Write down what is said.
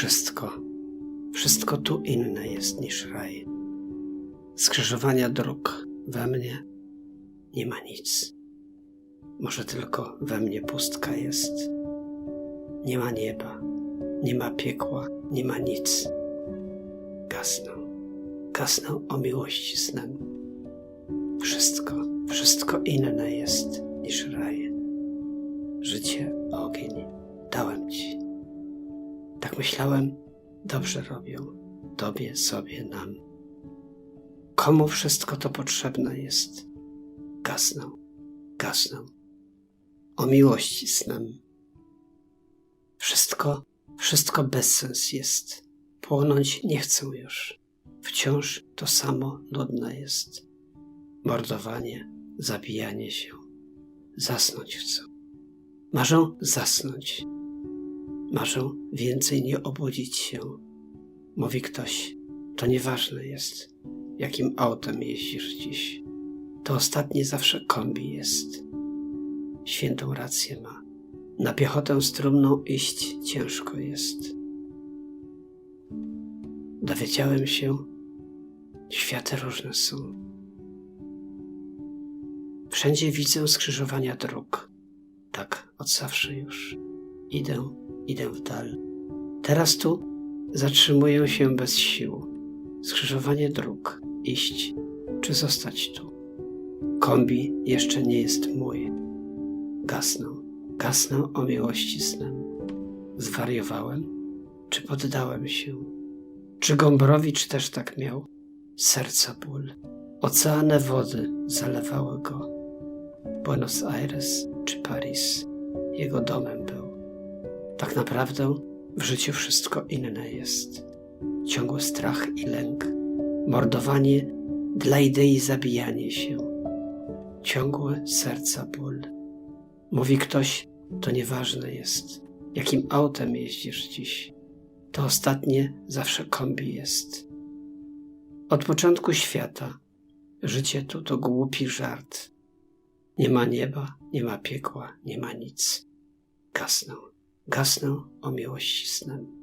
Wszystko, wszystko tu inne jest niż raj. Skrzyżowania dróg we mnie nie ma nic. Może tylko we mnie pustka jest. Nie ma nieba, nie ma piekła, nie ma nic. Gasnę, gasnę o miłości snem. Wszystko, wszystko inne jest niż raj. Życie, ogień, dałem ci. Tak myślałem, dobrze robią, tobie, sobie, nam. Komu wszystko to potrzebne jest? Gasnę, gasnę. O miłości snem. Wszystko, wszystko bezsens jest. Płonąć nie chcę już. Wciąż to samo nudne jest. Mordowanie, zabijanie się. Zasnąć chcę. Marzę zasnąć. Marzę więcej nie obudzić się. Mówi ktoś, to nieważne jest, jakim autem jeździsz dziś. To ostatnie zawsze kombi jest. Świętą rację ma. Na piechotę strumną iść ciężko jest. Dowiedziałem się, światy różne są. Wszędzie widzę skrzyżowania dróg. Tak od zawsze już. Idę, idę w dal. Teraz tu zatrzymuję się bez sił. Skrzyżowanie dróg. Iść czy zostać tu. Kombi jeszcze nie jest mój. Gasnę, gasnę o miłości snem. Zwariowałem? Czy poddałem się? Czy Gombrowicz też tak miał? Serca ból. Oceane wody zalewały go. Buenos Aires czy Paris jego domem był. Tak naprawdę w życiu wszystko inne jest. Ciągły strach i lęk, mordowanie dla idei zabijanie się, ciągły serca ból. Mówi ktoś, to nieważne jest, jakim autem jeździsz dziś. To ostatnie zawsze kombi jest. Od początku świata życie tu to głupi żart. Nie ma nieba, nie ma piekła, nie ma nic. Gasnę, gasnę o miłości snem.